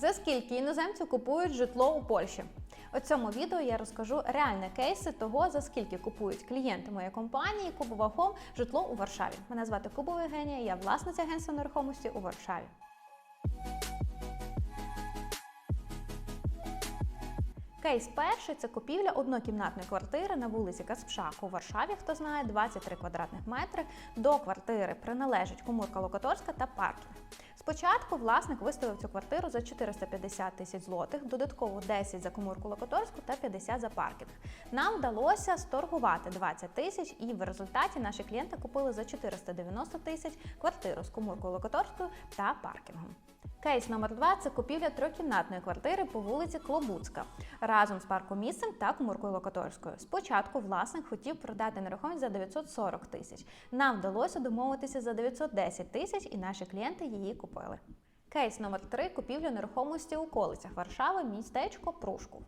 За скільки іноземці купують житло у Польщі? У цьому відео я розкажу реальні кейси того, за скільки купують клієнти моєї компанії Кубова Хом житло у Варшаві. Мене звати Кубова Євгенія, я власниця агентства нерухомості у Варшаві. Кейс перший це купівля однокімнатної квартири на вулиці Каспшак у Варшаві. Хто знає, 23 квадратних метри. До квартири приналежить комурка локаторська та паркінг. Спочатку власник виставив цю квартиру за 450 тисяч злотих, додатково 10 за комурку локаторську та 50 за паркінг. Нам вдалося сторгувати 20 тисяч, і в результаті наші клієнти купили за 490 тисяч квартиру з комуркою локаторською та паркінгом. Кейс номер 2 це купівля трьохкімнатної квартири по вулиці Клобуцька разом з паркомісцем та комуркою локаторською. Спочатку власник хотів продати нерухомість за 940 тисяч. Нам вдалося домовитися за 910 тисяч, і наші клієнти її купили. Кейс номер 3 купівля нерухомості у колицях Варшави, містечко Прушков.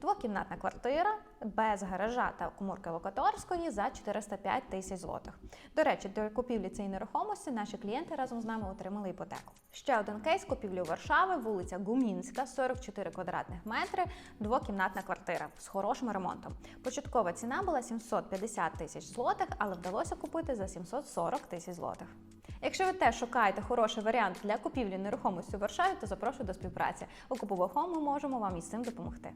Двокімнатна квартира без гаража та коморки локаторської за 405 тисяч злотих. До речі, до купівлі цієї нерухомості наші клієнти разом з нами отримали іпотеку. Ще один кейс купівлі Варшави, вулиця Гумінська, 44 квадратних метри, двокімнатна квартира з хорошим ремонтом. Початкова ціна була 750 тисяч злотих, але вдалося купити за 740 тисяч злотих. Якщо ви теж шукаєте хороший варіант для купівлі нерухомості у Варшаві, то запрошую до співпраці. У Купувахом ми можемо вам із цим допомогти.